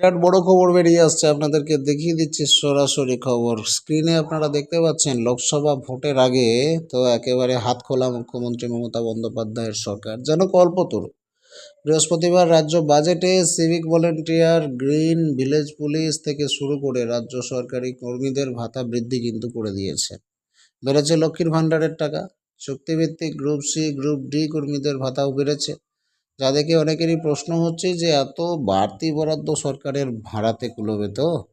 বিরাট বড় খবর বেরিয়ে আসছে। আপনাদেরকে দেখিয়ে দিচ্ছি সরাসরি খবর। স্ক্রিনে আপনারা দেখতে পাচ্ছেন, লোকসভা ভোটের আগে তো একেবারে হাত খোলা মুখ্যমন্ত্রী মমতা বন্দ্যোপাধ্যায়ের সরকার। যেন কল্পতরু। বৃহস্পতিবার রাজ্য বাজেটে civic volunteer green village police থেকে শুরু করে রাজ্য সরকারি কর্মীদের ভাতা বৃদ্ধি কিন্তু করে দিয়েছে। বেড়েছে লক্ষ্মীর ভাণ্ডারের টাকা। চুক্তিভিত্তিক গ্রুপ সি গ্রুপ ডি কর্মীদের ভাতাও বেড়েছে। যা দেখে অনেকেরই প্রশ্ন হচ্ছে যে, এত বাড়তি বরাদ্দ সরকারের ভাড়াতে কুলোবে তো?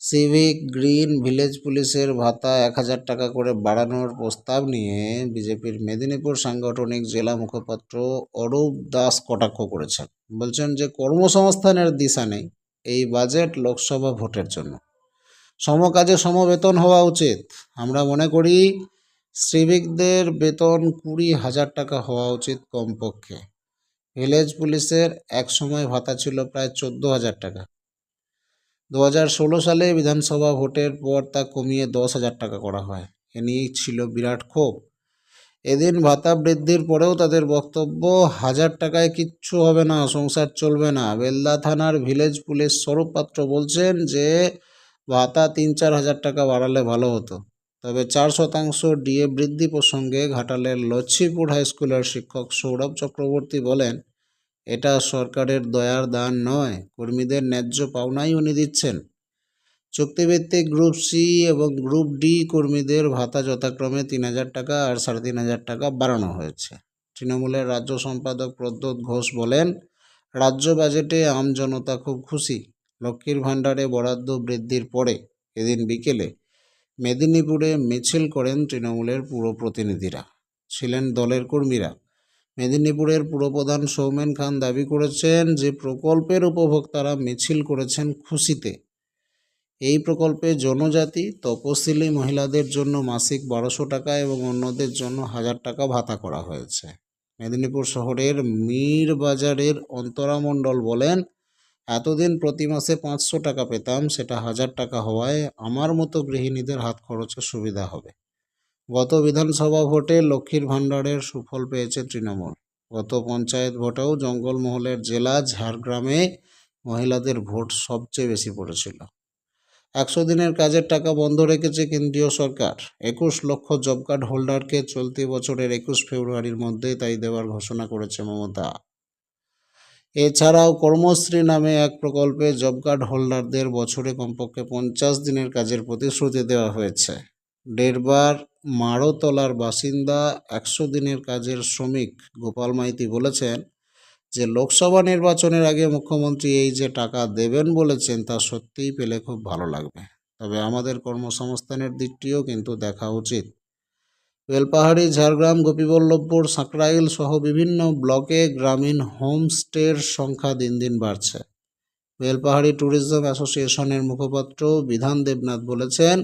সিভিক গ্রিন ভিলেজ পুলিশের ভাতা এক হাজার টাকা করে বাড়ানোর প্রস্তাব নিয়ে বিজেপির মেদিনীপুর সাংগঠনিক জেলা মুখপাত্র অরূপ দাস কটাক্ষ করেছেন। বলছেন যে, কর্মসংস্থানের দিশা নেই এই বাজেট লোকসভা ভোটের জন্য। সমকাজে সমবেতন হওয়া উচিত। আমরা মনে করি, সিভিকদের বেতন কুড়ি হাজার টাকা হওয়া উচিত কমপক্ষে। ভিলেজ পুলিশের এক সময় ভাতা ছিল প্রায় চোদ্দ হাজার টাকা। দু হাজার ষোলো সালে বিধানসভা ভোটের পর তা কমিয়ে দশ হাজার টাকা করা হয়। এ নিয়েই ছিল বিরাট ক্ষোভ। এদিন ভাতা বৃদ্ধির পরেও তাদের বক্তব্য, হাজার টাকায় কিচ্ছু হবে না, সংসার চলবে না। বেলদা থানার ভিলেজ পুলিশ স্বরূপ পাত্র বলছেন যে, ভাতা তিন চার হাজার টাকা বাড়ালে ভালো হতো। তবে চার শতাংশ ডিএ বৃদ্ধি প্রসঙ্গে ঘাটালের লচ্ছিপুর হাই স্কুলের শিক্ষক সৌরভ চক্রবর্তী বলেন এটা সরকারের দয়ার দান নয়, কর্মীদের ন্যায্য পাওনাই উনি দিচ্ছেন। চুক্তিভিত্তিক গ্রুপ সি এবং গ্রুপ ডি কর্মীদের ভাতা যথাক্রমে তিন হাজার টাকা আর সাড়ে তিন হাজার টাকা বাড়ানো হয়েছে। তৃণমূলের রাজ্য সম্পাদক প্রদ্যোৎ ঘোষ বলেন, রাজ্য বাজেটে আম জনতা খুব খুশি। লক্ষ্মীর ভাণ্ডারে বরাদ্দ বৃদ্ধির পরে এদিন বিকেলে মেদিনীপুরে মিছিল করেন তৃণমূলের পুর প্রতিনিধিরা ছিলেন দলের কর্মীরা। মেদিনীপুরের পুরপ্রধান সৌমেন খান দাবি করেছেন যে প্রকল্পের উপভোক্তারা মিছিল করেছেন খুশিতে। এই প্রকল্পে জনজাতি, তপশিলি মহিলাদের জন্য মাসিক বারোশো টাকা এবং অন্যদের জন্য হাজার টাকা ভাতা করা হয়েছে। মেদিনীপুর শহরের মীর বাজারের অন্তরা মণ্ডল বলেন, এতদিন প্রতি মাসে পাঁচশো টাকা পেতাম, সেটা হাজার টাকা হওয়ায় আমার মতো গৃহিণীদের হাত খরচের সুবিধা হবে। গত বিধানসভা ভোটে লক্ষ্মীর ভাণ্ডারের সুফল পেয়েছে তৃণমূল। গত পঞ্চায়েত ভোটেও জঙ্গলমহলের জেলা ঝাড়গ্রামে মহিলাদের ভোট সবচেয়ে বেশি পড়েছিল। একশো দিনের কাজের টাকা বন্ধ রেখেছে কেন্দ্রীয় সরকার। একুশ লক্ষ জব কার্ড হোল্ডারকে চলতি বছরের একুশ ফেব্রুয়ারির মধ্যে তাই দেওয়ার ঘোষণা করেছে মমতা। এছাড়াও কর্মশ্রী নামে এক প্রকল্পে জব কার্ড হোল্ডারদের বছরে কমপক্ষে পঞ্চাশ দিনের কাজের প্রতিশ্রুতি দেওয়া হয়েছে। দেড়বার মারোতলার বাসিন্দা, একশো দিনের কাজের শ্রমিক গোপাল মাইতি বলেছেন যে, লোকসভা নির্বাচনের আগে মুখ্যমন্ত্রী এই যে টাকা দেবেন বলেছেন, তা সত্যিই পেলে খুব ভালো লাগবে। তবে আমাদের কর্মসংস্থানের দিকটিও কিন্তু দেখা উচিত। বেলপাহাড়ি ঝাড়গ্রাম, গোপীবল্লভপুর সাঁকরাইল সহ বিভিন্ন ব্লকে গ্রামীণ হোমস্টের সংখ্যা দিন দিন বাড়ছে। বেলপাহাড়ি ট্যুরিজম অ্যাসোসিয়েশনের মুখপাত্র বিধান দেবনাথ বলেছেন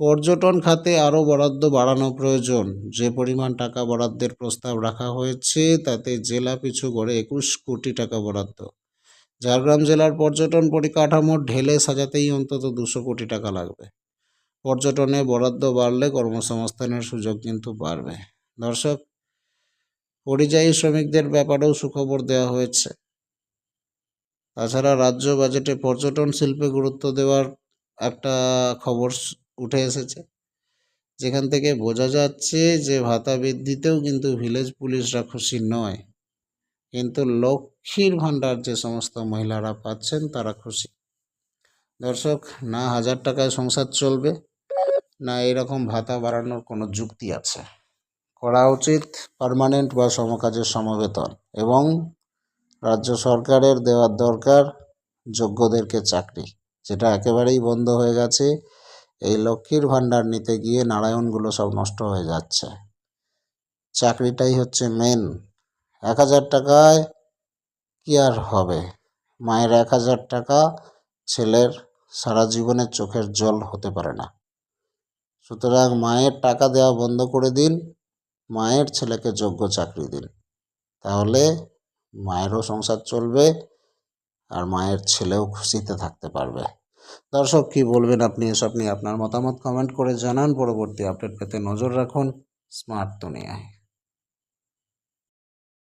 পর্যটন খাতে আরও বরাদ্দ বাড়ানো প্রয়োজন। যে পরিমাণ টাকা বরাদ্দের প্রস্তাব রাখা হয়েছে, তাতে জেলা পিছু গড়ে একুশ কোটি টাকা বরাদ্দ। ঝাড়গ্রাম জেলার পর্যটন পরিকাঠামো ঢেলে সাজাতেই অন্তত দুশো কোটি টাকা লাগবে। পর্যটনে বরাদ্দ বাড়লে কর্মসংস্থানের সুযোগ কিন্তু বাড়বে। দর্শক, পরিযায়ী শ্রমিকদের ব্যাপারেও সুখবর দেওয়া হয়েছে। তাছাড়া রাজ্য বাজেটে পর্যটন শিল্পে গুরুত্ব দেওয়ার একটা খবর উঠে এসেছে। যেখান থেকে বোঝা যাচ্ছে যে ভাতা বৃদ্ধিতেও কিন্তু ভিলেজ পুলিশরা খুশি নয়। কিন্তু লক্ষ্মীর ভাণ্ডার যে সমস্ত মহিলারা পাচ্ছেন তারা খুশি। দর্শক, না হাজার টাকায় সংসার চলবে, না এরকম ভাতা বাড়ানোর কোনো যুক্তি আছে। করা উচিত পার্মানেন্ট বা সমকাজের সমবেতন এবং রাজ্য সরকারের দেওয়ার দরকার যোগ্যদেরকে চাকরি, যেটা একেবারেই বন্ধ হয়ে গেছে। এই লক্ষ্মীর ভাণ্ডার নিতে গিয়ে নারায়ণগুলো সব নষ্ট হয়ে যাচ্ছে। চাকরিটাই হচ্ছে মেন এক হাজার টাকায় কি আর হবে? মায়ের এক হাজার টাকা ছেলের সারা জীবনের চোখের জল হতে পারে না। সুতরাং মায়ের টাকা দেওয়া বন্ধ করে দিন, মায়ের ছেলেকে যোগ্য চাকরি দিন। তাহলে মায়েরও সংসার চলবে আর মায়ের ছেলেও খুশিতে থাকতে পারবে। দর্শক, কি বলবেন আপনি? এসব নিয়ে আপনার মতামত কমেন্ট করে জানান। পরবর্তী আপডেট পেতে নজর রাখুন স্মার্ট দুনিয়ায়।